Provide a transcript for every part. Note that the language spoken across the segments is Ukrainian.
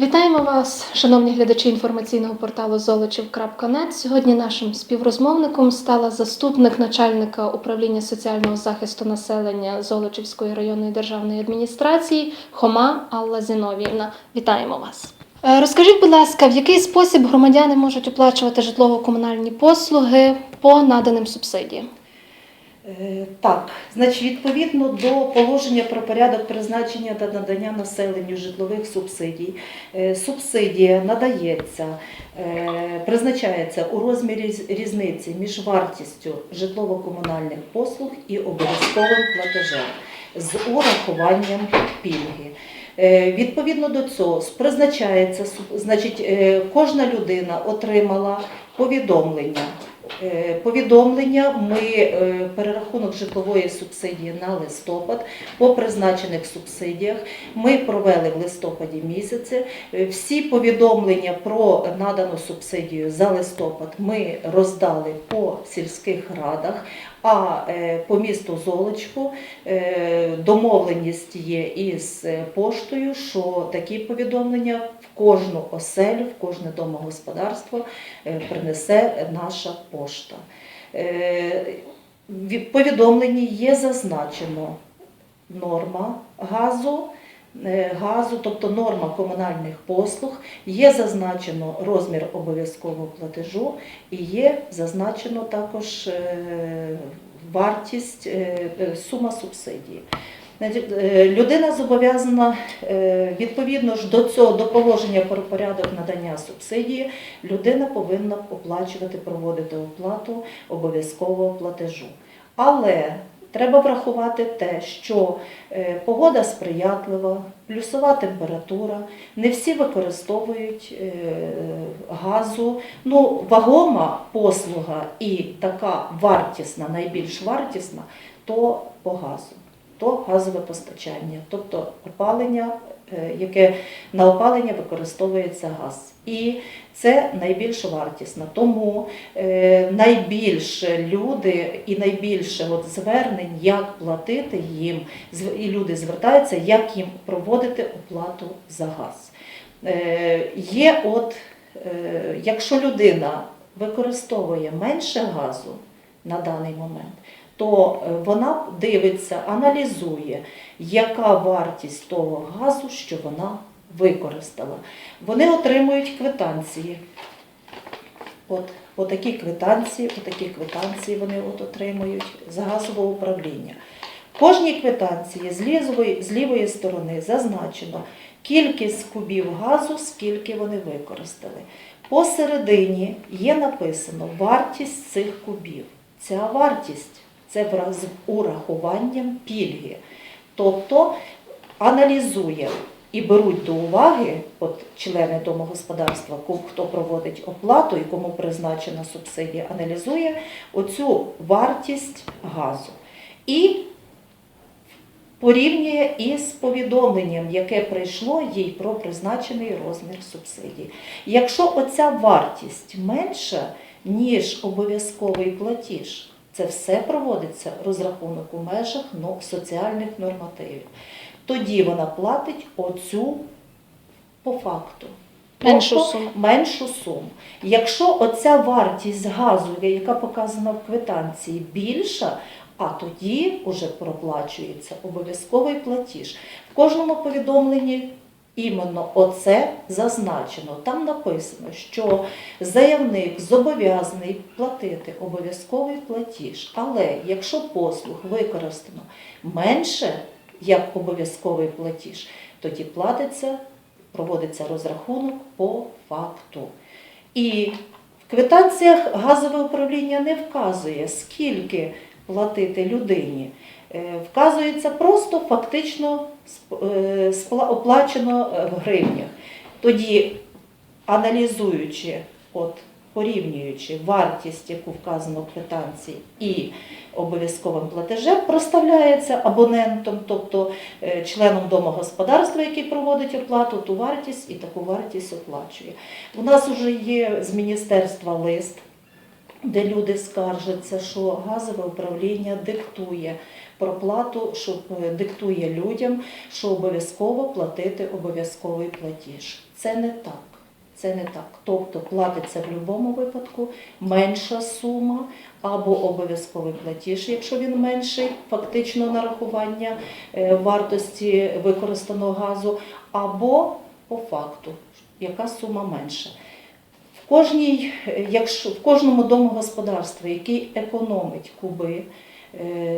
Вітаємо вас, шановні глядачі інформаційного порталу Золочів.нет. Сьогодні нашим співрозмовником стала заступник начальника управління соціального захисту населення Золочівської районної державної адміністрації Хома Алла Зіновіївна. Вітаємо вас. Е, Розкажіть, будь ласка, в який спосіб громадяни можуть оплачувати житлово-комунальні послуги по наданим субсидіям? Е, Так, значить, відповідно до положення про порядок призначення та надання населенню житлових субсидій, е, субсидія надається, е, призначається у розмірі різниці між вартістю житлово-комунальних послуг і обов'язковим платежем з урахуванням пільги. Відповідно до цього призначається, значить, кожна людина отримала повідомлення. Е, Повідомлення ми е, перерахунок житлової субсидії на листопад по призначених субсидіях. Ми провели в листопаді місяці. Е, Всі повідомлення про надану субсидію за листопад ми роздали по сільських радах. А по місту Золочку домовленість є із поштою, що такі повідомлення в кожну оселю, в кожне домогосподарство принесе наша пошта. Е, В повідомленні є зазначено норма газу, е, газу, тобто норма комунальних послуг, є зазначено розмір обов'язкового платежу і є зазначено також е, вартість, сума субсидії. Е, Людина зобов'язана е, відповідно ж до цього до положення про порядок надання субсидії, людина повинна оплачувати, проводити оплату обов'язкового платежу. Але треба врахувати те, що е, погода сприятлива, плюсова температура, не всі використовують газу. Ну, вагома послуга і така вартісна, найбільш вартісна, то по газу то газове постачання, тобто опалення, е, яке на опалення використовується газ. І це найбільш вартісно. Тому е, найбільше люди і найбільше от звернень, як платити їм, і люди звертаються, як їм проводити оплату за газ. Е, Є от, якщо людина використовує менше газу на даний момент, то е, вона дивиться, аналізує, яка вартість того газу, що вона використала. Вони отримують квитанції. От, отакі квитанції, отакі квитанції вони от отримують з газового управління. В кожній квитанції з лівої, з лівої сторони зазначено кількість кубів газу, скільки вони використали. Посередині є написано вартість цих кубів. Ця вартість це з урахуванням пільги. Тобто аналізує і беруть до уваги от члени домогосподарства, хто проводить оплату і кому призначена субсидія, аналізує оцю вартість газу. І порівнює із повідомленням, яке прийшло їй про призначений розмір субсидії. Якщо оця вартість менша, ніж обов'язковий платіж, це все проводиться розрахунок у межах соціальних нормативів. Тоді вона платить оцю по факту. Меншу Тобто суму. меншу суму. Якщо оця вартість газу, яка показана в квитанції, більша, а тоді вже проплачується обов'язковий платіж. В кожному повідомленні іменно оце зазначено. Там написано, що заявник зобов'язаний платити обов'язковий платіж. Але якщо послуг використано менше, як обов'язковий платіж, тоді платиться, проводиться розрахунок по факту. І в квитанціях газове управління не вказує, скільки платити людині. Е, Вказується просто фактично е, оплачено е, в гривнях. Тоді, аналізуючи, от, порівнюючи вартість, яку вказано в квитанції, і обов'язковим платежем, проставляється абонентом, тобто членом домогосподарства, який проводить оплату, ту вартість і таку вартість оплачує. У нас вже є з міністерства лист, де люди скаржаться, що газове управління диктує проплату, що е, диктує людям, що обов'язково платити обов'язковий платіж. Це не так. Це не так. Тобто платиться в будь-якому випадку менша сума або обов'язковий платіж, якщо він менший, фактично нарахування е, вартості використаного газу, або по факту, яка сума менша. В, кожній, е, якщо, в кожному домогосподарстві, який економить куби,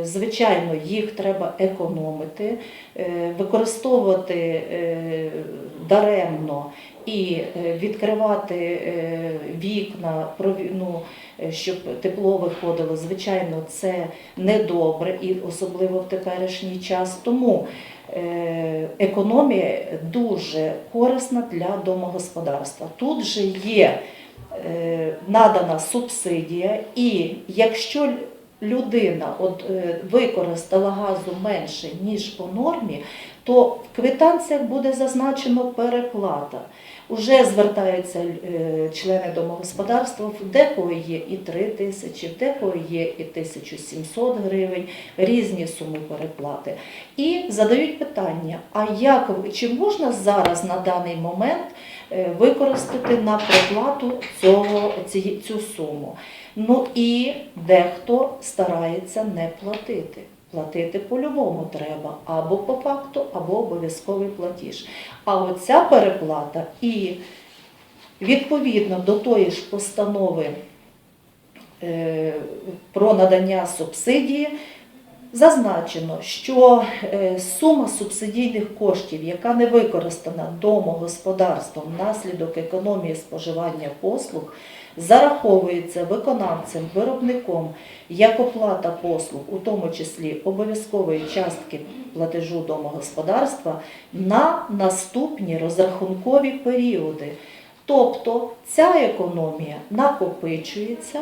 звичайно, їх треба економити, е, використовувати е, даремно і е, відкривати е, вікна, ну, е, щоб тепло виходило. Звичайно, це недобре і особливо в теперішній час. Тому е, економія дуже корисна для домогосподарства. Тут же є е, надана субсидія, і якщо людина от, е, використала газу менше, ніж по нормі, то в квитанціях буде зазначено переплата. Уже звертаються е, члени домогосподарства, в декого є і 3 тисячі, в декого є і 1700 гривень, різні суми переплати. І задають питання: а як чи можна зараз на даний момент е, використати на проплату цього, цю суму? Ну і дехто старається не платити. Платити по-любому треба або по факту, або обов'язковий платіж. А оця переплата і відповідно до тої ж постанови е, про надання субсидії зазначено, що е, сума субсидійних коштів, яка не використана домогосподарством внаслідок економії споживання послуг, зараховується виконавцем, виробником як оплата послуг, у тому числі обов'язкової частки платежу домогосподарства, на наступні розрахункові періоди. Тобто ця економія накопичується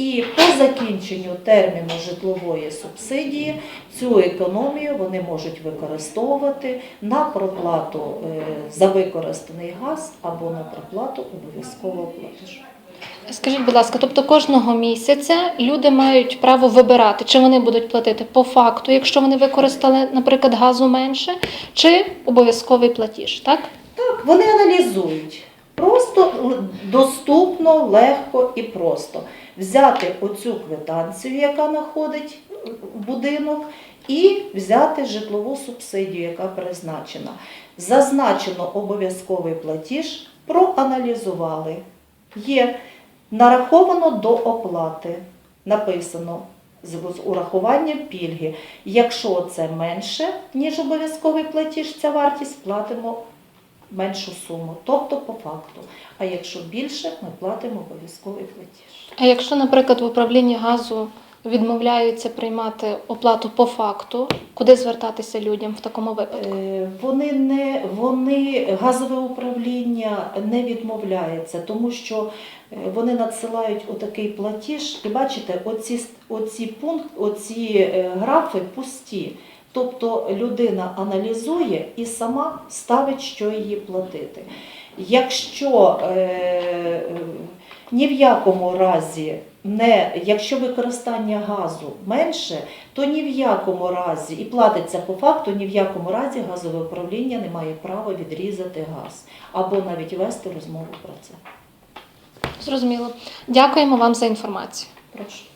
і по закінченню терміну житлової субсидії цю економію вони можуть використовувати на проплату е, за використаний газ або на проплату обов'язкового платежу. Скажіть, будь ласка, тобто кожного місяця люди мають право вибирати, чи вони будуть платити по факту, якщо вони використали, наприклад, газу менше, чи обов'язковий платіж, так? Так, вони аналізують. Доступно, легко і просто взяти оцю квитанцію, яка знаходить будинок, і взяти житлову субсидію, яка призначена. Зазначено обов'язковий платіж, проаналізували. Є нараховано до оплати. Написано з урахуванням пільги. Якщо це менше, ніж обов'язковий платіж, ця вартість платимо меншу суму, тобто по факту. А якщо більше, ми платимо обов'язковий платіж. А якщо, наприклад, в управлінні газу відмовляються приймати оплату по факту, куди звертатися людям в такому випадку? Е, Вони не вони газове управління не відмовляється, тому що е, вони надсилають отакий платіж. І бачите, оці, оці пункт, оці е, графи пусті. Тобто людина аналізує і сама ставить, що її платити. Якщо е, е, ні в якому разі не, якщо використання газу менше, то ні в якому разі і платиться по факту, ні в якому разі газове управління не має права відрізати газ або навіть вести розмову про це. Зрозуміло. Дякуємо вам за інформацію. Прошу.